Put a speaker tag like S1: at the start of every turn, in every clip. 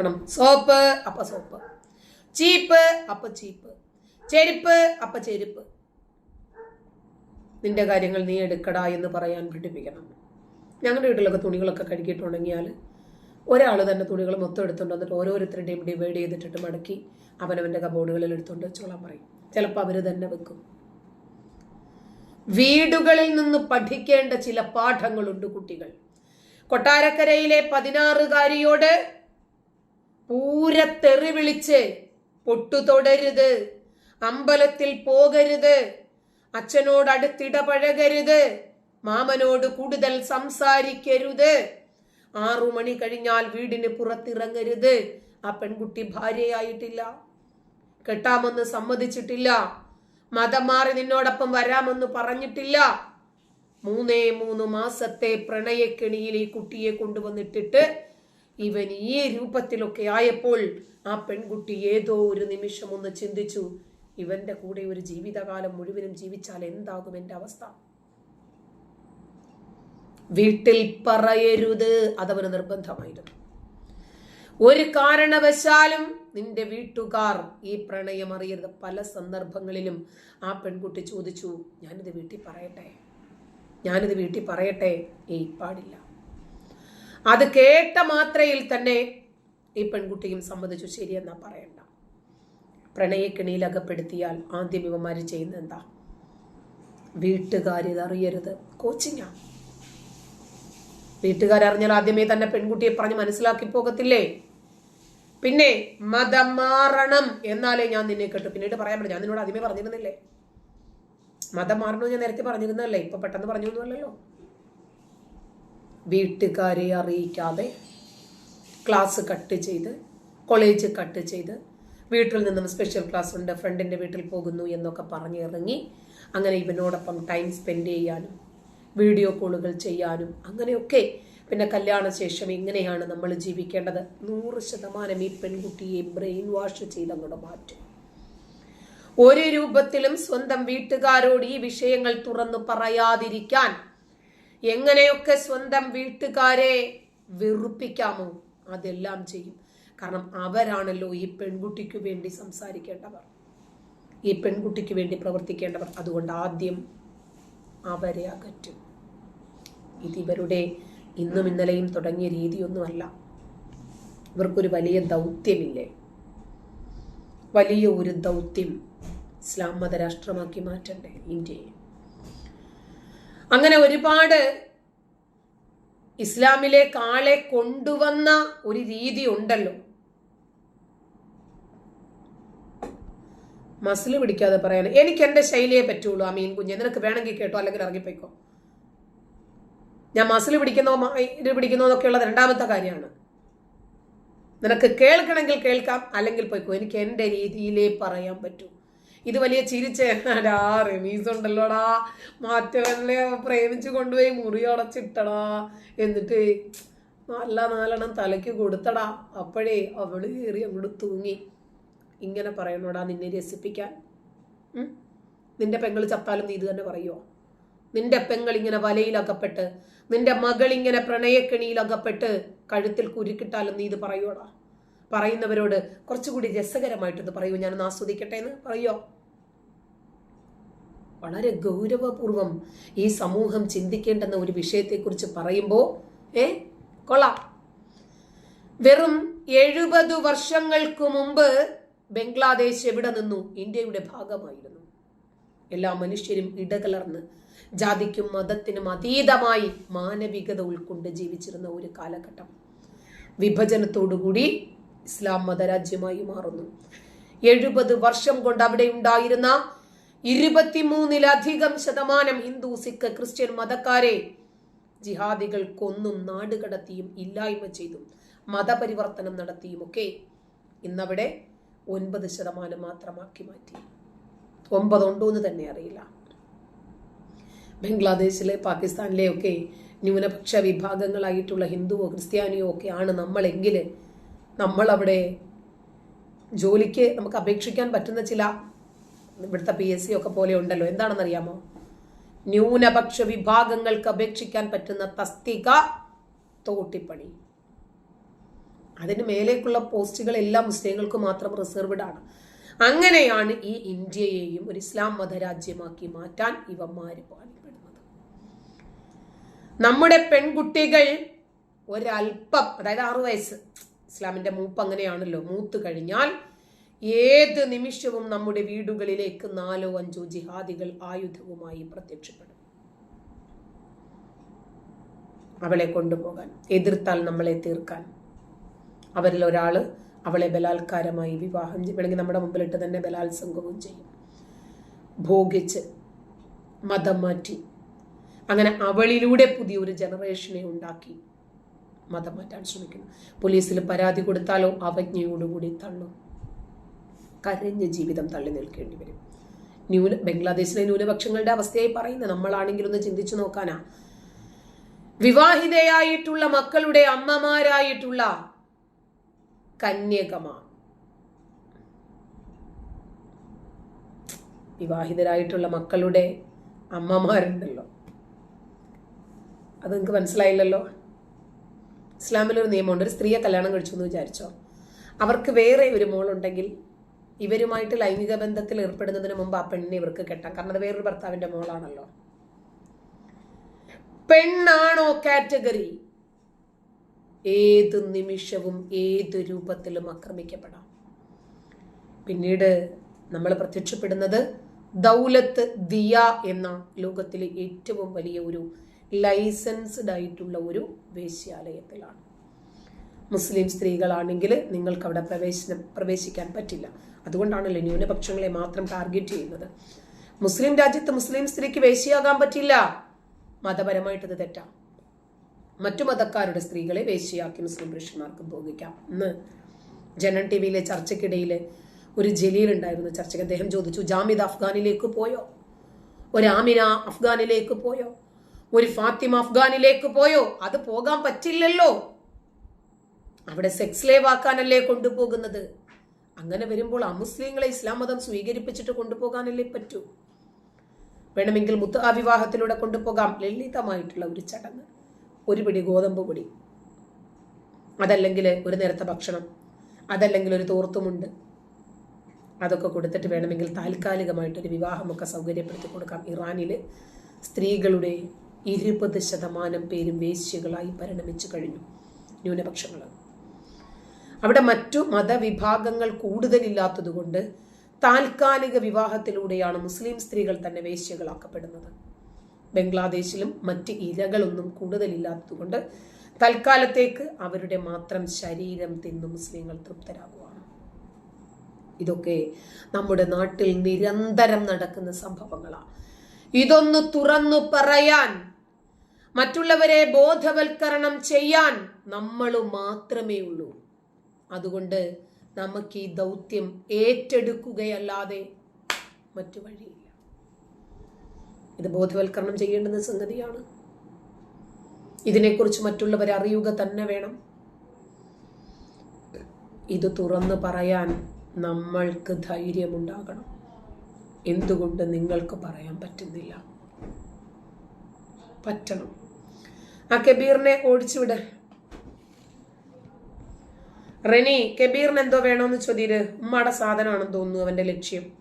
S1: Soap അപ്പ soap. ചീപ്പ് അപ്പ ചീപ്പ്. ചെരുപ്പ് അപ്പ ചെരുപ്പ്. നിന്റെ കാര്യങ്ങൾ നീ എടുക്കടാ എന്ന് പറയാൻ പഠിപ്പിക്കണം ഞങ്ങളുടെ വീട്ടിലൊക്കെ തുണികളൊക്കെ കഴുകിയിട്ടുണ്ടെങ്കിൽ ഒരാൾ തന്നെ തുണികൾ മൊത്തം എടുത്തുകൊണ്ട് വന്നിട്ട് ഓരോരുത്തരുടെയും ഡിവൈഡ് ചെയ്തിട്ടിട്ട് മടക്കി അവനവന്റെ കബോർഡുകളിൽ എടുത്തുകൊണ്ട് വെച്ചോളാൻ പറയും. ചിലപ്പോൾ അവർ തന്നെ വെക്കും. വീടുകളിൽ നിന്ന് പഠിക്കേണ്ട ചില പാഠങ്ങളുണ്ട് കുട്ടികൾ. കൊട്ടാരക്കരയിലെ പതിനാറുകാരിയോട് പൂരത്തെറി വിളിച്ച് പൊട്ടു തൊടരുത് അമ്പലത്തിൽ പോകരുത്. അച്ഛനോട് അടുത്തിടപഴകരുത് മാമനോട് കൂടുതൽ സംസാരിക്കരുത്. ആറു മണി കഴിഞ്ഞാൽ വീടിന് പുറത്തിറങ്ങരുത്. ആ പെൺകുട്ടി ഭാര്യയായിട്ടില്ല. കെട്ടാമെന്ന് സമ്മതിച്ചിട്ടില്ല. മതം മാറി നിന്നോടൊപ്പം വരാമെന്ന് പറഞ്ഞിട്ടില്ല. മൂന്നേ മൂന്ന് മാസത്തെ പ്രണയക്കെണിയിൽ ഈ കുട്ടിയെ കൊണ്ടുവന്നിട്ടിട്ട് ഇവൻ ഈ രൂപത്തിലൊക്കെ ആയപ്പോൾ ആ പെൺകുട്ടി ഏതോ ഒരു നിമിഷം ഒന്ന് ചിന്തിച്ചു ഇവന്റെ കൂടെ ഒരു ജീവിതകാലം മുഴുവനും ജീവിച്ചാൽ എന്താകും എന്റെ അവസ്ഥ? വീട്ടിൽ പറയരുത് അതവന് നിർബന്ധമായിരുന്നു. ഒരു കാരണവശാലും നിന്റെ വീട്ടുകാർ ഈ പ്രണയം അറിയരുത്. പല സന്ദർഭങ്ങളിലും ആ പെൺകുട്ടി ചോദിച്ചു ഞാനിത് വീട്ടിൽ പറയട്ടെ? ഞാനിത് വീട്ടിൽ പറയട്ടെ? ഏയ് പാടില്ല. അത് കേട്ട മാത്രയിൽ തന്നെ ഈ പെൺകുട്ടിയും സമ്മതിച്ചു. ശരിയെന്നാ പറയണ്ട. പ്രണയക്കിണിയിൽ അകപ്പെടുത്തിയാൽ ആദ്യം ഇവമാർ ചെയ്യുന്ന എന്താ? വീട്ടുകാരിത് അറിയരുത് കോച്ചിങ്ങാ? വീട്ടുകാരറിഞ്ഞാൽ ആദ്യമേ തന്നെ പെൺകുട്ടിയെ പറഞ്ഞ് മനസ്സിലാക്കി പോകത്തില്ലേ? പിന്നെ മതം മാറണം എന്നാലേ ഞാൻ നിന്നെ കേട്ടു. പിന്നീട് പറയാൻ പറ്റും ഞാൻ നിന്നോട് ആദ്യമേ പറഞ്ഞിരുന്നില്ലേ? മതം മാറണമെന്ന് ഞാൻ നേരത്തെ പറഞ്ഞിരുന്നല്ലേ ഇപ്പൊ പെട്ടെന്ന് പറഞ്ഞു ഒന്നുമല്ലല്ലോ വീട്ടുകാരെ അറിയിക്കാതെ ക്ലാസ് കട്ട് ചെയ്ത് കോളേജ് കട്ട് ചെയ്ത് വീട്ടിൽ നിന്നും സ്പെഷ്യൽ ക്ലാസ് ഉണ്ട് ഫ്രണ്ടിന്റെ വീട്ടിൽ പോകുന്നു എന്നൊക്കെ പറഞ്ഞിറങ്ങി അങ്ങനെ ഇവനോടൊപ്പം ടൈം സ്പെൻഡ് ചെയ്യാനും വീഡിയോ കോളുകൾ ചെയ്യാനും അങ്ങനെയൊക്കെ. പിന്നെ കല്യാണശേഷം എങ്ങനെയാണ് നമ്മൾ ജീവിക്കേണ്ടത്. നൂറ് ശതമാനം ഈ പെൺകുട്ടിയെ ബ്രെയിൻ വാഷ് ചെയ്ത് അങ്ങോട്ട് മാറ്റും. ഒരു രൂപത്തിലും സ്വന്തം വീട്ടുകാരോട് ഈ വിഷയങ്ങൾ തുറന്നു പറയാതിരിക്കാൻ എങ്ങനെയൊക്കെ സ്വന്തം വീട്ടുകാരെ വെറുപ്പിക്കാമോ? അതെല്ലാം ചെയ്യും. കാരണം അവരാണല്ലോ ഈ പെൺകുട്ടിക്ക് വേണ്ടി സംസാരിക്കേണ്ടവർ. ഈ പെൺകുട്ടിക്ക് വേണ്ടി പ്രവർത്തിക്കേണ്ടവർ. അതുകൊണ്ട് ആദ്യം അവരെ അകറ്റും. ഇതിവരുടെ ഇന്നും ഇന്നലെയും തുടങ്ങിയ രീതിയൊന്നുമല്ല. ഇവർക്കൊരു വലിയ ദൗത്യമില്ലേ? വലിയ ഒരു ദൗത്യം ഇസ്ലാം മതരാഷ്ട്രമാക്കി മാറ്റണ്ടേ ഇന്ത്യയെ? അങ്ങനെ ഒരുപാട് ഇസ്ലാമിലേക്ക് ആളെ കൊണ്ടുവന്ന ഒരു രീതി ഉണ്ടല്ലോ. മസിൽ പിടിക്കാതെ പറയാൻ. എനിക്ക് എന്റെ ശൈലിയെ പറ്റുള്ളൂ അമീൻ മീൻ കുഞ്ഞ്. നിനക്ക് വേണമെങ്കിൽ കേട്ടോ അല്ലെങ്കിൽ ഇറങ്ങിപ്പോയിക്കോ. ഞാൻ മസിൽ പിടിക്കുന്നോ ഇത് പിടിക്കുന്നോ എന്നൊക്കെയുള്ളത് രണ്ടാമത്തെ കാര്യമാണ്. നിനക്ക് കേൾക്കണമെങ്കിൽ കേൾക്കാം അല്ലെങ്കിൽ പോയിക്കോ. എനിക്ക് എന്റെ രീതിയിലേ പറയാൻ പറ്റൂ. ഇത് വലിയ ചിരിച്ച ആ റമീസ് ഉണ്ടല്ലോടാ. മാറ്റവനെ പ്രേമിച്ചു കൊണ്ടുപോയി മുറി അടച്ചിട്ടടാ. എന്നിട്ട് നല്ല നാലെണ്ണം തലയ്ക്ക് കൊടുത്തടാ. അപ്പോഴേ അവൾ കയറി അങ്ങോട്ട് തൂങ്ങി. ഇങ്ങനെ പറയണോടാ നിന്നെ രസിപ്പിക്കാൻ. നിന്റെ പെങ്ങൾ ചത്താലും നീ ഇത് തന്നെ പറയുമോ നിന്റെ പെങ്ങൾ ഇങ്ങനെ വലയിലകപ്പെട്ട് നിന്റെ മകൾ ഇങ്ങനെ പ്രണയക്കെണിയിലകപ്പെട്ട് കഴുത്തിൽ കുരുക്കിട്ടാലും നീ ഇത് പറയൂടാ പറയുന്നവരോട് കുറച്ചുകൂടി രസകരമായിട്ടൊന്ന് പറയൂ ഞാനൊന്ന് ആസ്വദിക്കട്ടെ എന്ന് പറയോ വളരെ ഗൗരവപൂർവം ഈ സമൂഹം ചിന്തിക്കേണ്ടെന്ന ഒരു വിഷയത്തെക്കുറിച്ച് പറയുമ്പോൾ ഏ കൊള്ളാം. വെറും എഴുപത് വർഷങ്ങൾക്ക് മുമ്പ് ബംഗ്ലാദേശ് എവിടെ നിന്നു? ഇന്ത്യയുടെ ഭാഗമായിരുന്നു. എല്ലാ മനുഷ്യരും ഇടകലർന്ന് ജാതിക്കും മതത്തിനും അതീതമായി മാനവികത ഉൾക്കൊണ്ട് ജീവിച്ചിരുന്ന ഒരു കാലഘട്ടം. വിഭജനത്തോടുകൂടി ഇസ്ലാം മതരാജ്യമായി മാറുന്നു. എഴുപത് വർഷം കൊണ്ട് അവിടെ ഉണ്ടായിരുന്ന ഇരുപത്തിമൂന്നിലധികം ശതമാനം ഹിന്ദു സിഖ് ക്രിസ്ത്യൻ മതക്കാരെ ജിഹാദികൾ കൊന്നും നാടുകടത്തിയും ഇല്ലായ്മ ചെയ്തും മതപരിവർത്തനം നടത്തിയും ഒക്കെ ഇന്നവിടെ ഒൻപത് ശതമാനം മാത്രമാക്കി മാറ്റി. ഒമ്പതുണ്ടോ എന്ന് തന്നെ അറിയില്ല. ബംഗ്ലാദേശിലെ പാകിസ്ഥാനിലെ ഒക്കെ ന്യൂനപക്ഷ വിഭാഗങ്ങളായിട്ടുള്ള ഹിന്ദുവോ ക്രിസ്ത്യാനിയോ ഒക്കെ ആണ് നമ്മളെങ്കിൽ നമ്മളവിടെ ജോലിക്ക് നമുക്ക് അപേക്ഷിക്കാൻ പറ്റുന്ന ചില ഇവിടുത്തെ പി എസ് സി ഒക്കെ പോലെ ഉണ്ടല്ലോ. എന്താണെന്നറിയാമോ? ന്യൂനപക്ഷ വിഭാഗങ്ങൾക്ക് അപേക്ഷിക്കാൻ പറ്റുന്ന തസ്തിക തോട്ടിപ്പണി. അതിന് മേലേക്കുള്ള പോസ്റ്റുകൾ എല്ലാ മുസ്ലിങ്ങൾക്ക് മാത്രം റിസർവ്ഡ് ആണ്. അങ്ങനെയാണ് ഈ ഇന്ത്യയെയും ഒരു ഇസ്ലാം മതരാജ്യമാക്കി മാറ്റാൻ ഇവന്മാര് പാടുപെടുന്നത്. നമ്മുടെ പെൺകുട്ടികൾ ഒരല്പം അതായത് ആറു വയസ്സ് ഇസ്ലാമിന്റെ മൂപ്പ് അങ്ങനെയാണല്ലോ. മൂത്ത് കഴിഞ്ഞാൽ ഏത് നിമിഷവും നമ്മുടെ വീടുകളിലേക്ക് നാലോ അഞ്ചോ ജിഹാദികൾ ആയുധവുമായി പ്രത്യക്ഷപ്പെടും. അവളെ കൊണ്ടുപോകാൻ എതിർത്താൽ നമ്മളെ തീർക്കാൻ. അവരിൽ ഒരാൾ അവളെ ബലാത്കാരമായി വിവാഹം വേണമെങ്കിൽ നമ്മുടെ മുമ്പിലിട്ട് തന്നെ ബലാത്സംഗവും ചെയ്യും. ഭോഗിച്ച് മതം മാറ്റി. അങ്ങനെ അവളിലൂടെ പുതിയൊരു ജനറേഷനെ ഉണ്ടാക്കി മതം മാറ്റാൻ ശ്രമിക്കുന്നു. പോലീസിൽ പരാതി കൊടുത്താലോ അവജ്ഞയോടുകൂടി തള്ളും. കരഞ്ഞ ജീവിതം തള്ളി നിൽക്കേണ്ടി വരും. ന്യൂന ബംഗ്ലാദേശിലെ ന്യൂനപക്ഷങ്ങളുടെ അവസ്ഥയായി പറയുന്നത് നമ്മളാണെങ്കിൽ ഒന്ന് ചിന്തിച്ചു നോക്കാനാ. വിവാഹിതയായിട്ടുള്ള മക്കളുടെ അമ്മമാരായിട്ടുള്ള കന്യകമാർ. വിവാഹിതരായിട്ടുള്ള മക്കളുടെ അമ്മമാരുണ്ടല്ലോ. അത് നിങ്ങൾക്ക് മനസ്സിലായില്ലല്ലോ? ഇസ്ലാമിലൊരു നിയമമുണ്ട് ഒരു സ്ത്രീയെ കല്യാണം കഴിച്ചു എന്ന് വിചാരിച്ചോ? അവർക്ക് വേറെ ഒരു മോളുണ്ടെങ്കിൽ ഇവരുമായിട്ട് ലൈംഗിക ബന്ധത്തിൽ ഏർപ്പെടുന്നതിന് മുമ്പ് ആ പെണ്ണിനെ ഇവർക്ക് കെട്ടാം. കാരണം അത് വേറൊരു ഭർത്താവിന്റെ മോളാണല്ലോ. പെണ്ണാണോ കാറ്റഗറി? ഏത് നിമിഷവും ഏത് രൂപത്തിലും ആക്രമിക്കപ്പെടാം. പിന്നീട് നമ്മൾ പ്രത്യക്ഷപ്പെടുന്നത് ദൗലത്ത് ദിയ എന്ന ലോകത്തിലെ ഏറ്റവും വലിയ ഒരു ലൈസൻസ്ഡ് ആയിട്ടുള്ള ഒരു വേശ്യാലയത്തിലാണ്. മുസ്ലിം സ്ത്രീകളാണെങ്കിൽ നിങ്ങൾക്ക് അവിടെ പ്രവേശനം പ്രവേശിക്കാൻ പറ്റില്ല. അതുകൊണ്ടാണല്ലോ ന്യൂനപക്ഷങ്ങളെ മാത്രം ടാർഗറ്റ് ചെയ്യുന്നത്. മുസ്ലിം രാജ്യത്ത് മുസ്ലിം സ്ത്രീക്ക് വേശിയാകാൻ പറ്റില്ല. മതപരമായിട്ട് ഇത് തെറ്റാം. മറ്റു മതക്കാരുടെ സ്ത്രീകളെ വേശിയാക്കി മുസ്ലിം പുരുഷന്മാർക്ക് ഭോഗിക്കാം. ഇന്ന് ജനൻ ടി വിയിലെ ചർച്ചയ്ക്കിടയിൽ ഒരു ജലീൽ ഉണ്ടായിരുന്നു ചർച്ചയ്ക്ക്. അദ്ദേഹം ചോദിച്ചു ജാമിദ് അഫ്ഗാനിലേക്ക് പോയോ? ഒരു ആമിന അഫ്ഗാനിലേക്ക് പോയോ? ഒരു ഫാത്തിമ അഫ്ഗാനിലേക്ക് പോയോ? അത് പോകാൻ പറ്റില്ലല്ലോ. അവിടെ സെക്സ് ലേവ് ആക്കാനല്ലേ കൊണ്ടുപോകുന്നത്? അങ്ങനെ വരുമ്പോൾ അമുസ്ലിങ്ങളെ ഇസ്ലാം മതം സ്വീകരിപ്പിച്ചിട്ട് കൊണ്ടുപോകാനല്ലേ പറ്റൂ? വേണമെങ്കിൽ മുത്ത വിവാഹത്തിലൂടെ കൊണ്ടുപോകാം. ലളിതമായിട്ടുള്ള ഒരു ചടങ്ങ്. ഒരു പിടി ഗോതമ്പ് പൊടി. അതല്ലെങ്കിൽ ഒരു നേരത്തെ ഭക്ഷണം. അതല്ലെങ്കിൽ ഒരു തോർത്തുമുണ്ട്. അതൊക്കെ കൊടുത്തിട്ട് വേണമെങ്കിൽ താൽക്കാലികമായിട്ടൊരു വിവാഹമൊക്കെ സൗകര്യപ്പെടുത്തി കൊടുക്കാം. ഇറാനിൽ സ്ത്രീകളുടെ ഇരുപത് ശതമാനം പേരും വേശ്യകളായി പരിണമിച്ചു കഴിഞ്ഞു. ന്യൂനപക്ഷങ്ങൾ അവിടെ മറ്റു മതവിഭാഗങ്ങൾ കൂടുതലില്ലാത്തതുകൊണ്ട് താൽക്കാലിക വിവാഹത്തിലൂടെയാണ് മുസ്ലിം സ്ത്രീകൾ തന്നെ വേശ്യകളാക്കപ്പെടുന്നത്. ബംഗ്ലാദേശിലും മറ്റ് ഇരകളൊന്നും കൂടുതലില്ലാത്തതുകൊണ്ട് തൽക്കാലത്തേക്ക് അവരുടെ മാത്രം ശരീരം തിന്ന് മുസ്ലിങ്ങൾ തൃപ്തരാകുവാണ്. ഇതൊക്കെ നമ്മുടെ നാട്ടിൽ നിരന്തരം നടക്കുന്ന സംഭവങ്ങളാണ് ഇതൊന്ന് തുറന്നു പറയാൻ മറ്റുള്ളവരെ ബോധവൽക്കരണം ചെയ്യാൻ നമ്മൾ മാത്രമേ ഉള്ളൂ. അതുകൊണ്ട് നമുക്ക് ഈ ദൗത്യം ഏറ്റെടുക്കുകയല്ലാതെ മറ്റു വഴിയില്ല. ഇത് ബോധവൽക്കരണം ചെയ്യേണ്ടുന്ന സംഗതിയാണ്. ഇതിനെക്കുറിച്ച് മറ്റുള്ളവർ അറിയുക തന്നെ വേണം. ഇത് തുറന്ന് പറയാൻ നമ്മൾക്ക് ധൈര്യമുണ്ടാകണം. എന്തുകൊണ്ട് നിങ്ങൾക്ക് പറയാൻ പറ്റുന്നില്ല? പറ്റണം. ആ കബീറിനെ ഓടിച്ചുവിട്. റെനി കബീറിന് എന്തോ വേണോന്ന് ചോദ്യര് ഉമ്മയുടെ സാധനമാണെന്ന് തോന്നുന്നു അവന്റെ ലക്ഷ്യം.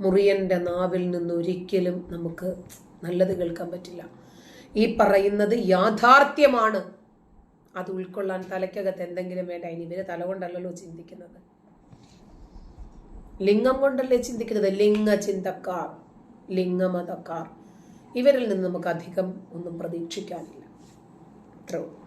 S1: മുറിയന്റെ നാവിൽ നിന്ന് ഒരിക്കലും നമുക്ക് നല്ലത് കേൾക്കാൻ പറ്റില്ല. ഈ പറയുന്നത് യാഥാർത്ഥ്യമാണ്. അത് ഉൾക്കൊള്ളാൻ തലയ്ക്കകത്ത് എന്തെങ്കിലും വേണ്ട. ഇനി ഇവർ തല കൊണ്ടല്ലല്ലോ ചിന്തിക്കുന്നത്. ലിംഗം കൊണ്ടല്ലേ ചിന്തിക്കുന്നത്? ലിംഗ ചിന്തക്കാർ ലിംഗമതക്കാർ. ഇവരിൽ നിന്ന് നമുക്ക് അധികം ഒന്നും പ്രതീക്ഷിക്കാനില്ല. അത്രേ ഉള്ളൂ